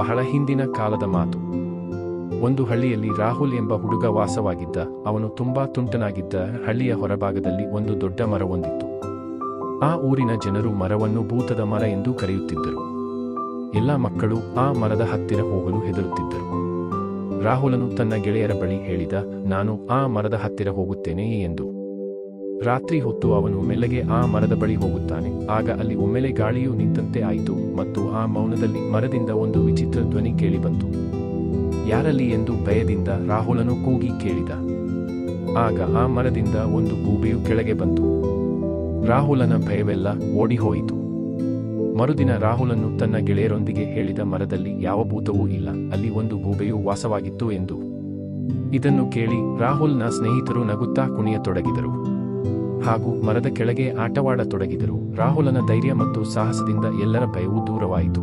ಬಹಳ ಹಿಂದಿನ ಕಾಲದ ಮಾತು. ಒಂದು ಹಳ್ಳಿಯಲ್ಲಿ ರಾಹುಲ್ ಎಂಬ ಹುಡುಗ ವಾಸವಾಗಿದ್ದ, ಅವನು ತುಂಬಾ ತುಂಟನಾಗಿದ್ದ ಹಳ್ಳಿಯ ಹೊರಭಾಗದಲ್ಲಿ ಒಂದು ದೊಡ್ಡ ಮರವೊಂದಿತ್ತು ಆ ಊರಿನ ಜನರು ಮರವನ್ನು ಭೂತದ ಮರ ಎಂದು ಕರೆಯುತ್ತಿದ್ದರು. ಎಲ್ಲ ಮಕ್ಕಳು ಆ ಮರದ ಹತ್ತಿರ ಹೋಗಲು ಹೆದರುತ್ತಿದ್ದರು. ರಾಹುಲನು ತನ್ನ ಗೆಳೆಯರ ಬಳಿ ಹೇಳಿದ, ನಾನು ಆ ಮರದ ಹತ್ತಿರ ಹೋಗುತ್ತೇನೆ ಎಂದು. ರಾತ್ರಿ ಹೊತ್ತು ಅವನು ಮೆಲ್ಲಗೆ ಆ ಮರದ ಬಳಿ ಹೋಗುತ್ತಾನೆ. ಆಗ ಅಲ್ಲಿ ಒಮ್ಮೆಲೆ ಗಾಳಿಯು ನಿಂತಂತೆ ಆಯಿತು ಮತ್ತು ಆ ಮೌನದಲ್ಲಿ ಮರದಿಂದ ಒಂದು ವಿಚಿತ್ರ ಧ್ವನಿ ಕೇಳಿಬಂತು. ಯಾರಲ್ಲಿ ಎಂದು ಭಯದಿಂದ ರಾಹುಲನು ಕೂಗಿ ಕೇಳಿದ. ಆಗ ಆ ಮರದಿಂದ ಒಂದು ಗೂಬೆಯು ಕೆಳಗೆ ಬಂತು. ರಾಹುಲನ ಭಯವೆಲ್ಲ ಓಡಿಹೋಯಿತು. ಮರುದಿನ ರಾಹುಲನ್ನು ತನ್ನ ಗೆಳೆಯರೊಂದಿಗೆ ಹೇಳಿದ ಮರದಲ್ಲಿ ಯಾವ ಭೂತವೂ ಇಲ್ಲ, ಅಲ್ಲಿ ಒಂದು ಗೂಬೆಯು ವಾಸವಾಗಿತ್ತು ಎಂದು. ಇದನ್ನು ಕೇಳಿ ರಾಹುಲ್ನ ಸ್ನೇಹಿತರು ನಗುತ್ತಾ ಕುಣಿಯತೊಡಗಿದರು. ಹಾಗೂ ಮರದ ಕೆಳಗೆ ಆಟವಾಡತೊಡಗಿದರು. ರಾಹುಲನ ಧೈರ್ಯ ಮತ್ತು ಸಾಹಸದಿಂದ ಎಲ್ಲರ ಭಯವೂ ದೂರವಾಯಿತು.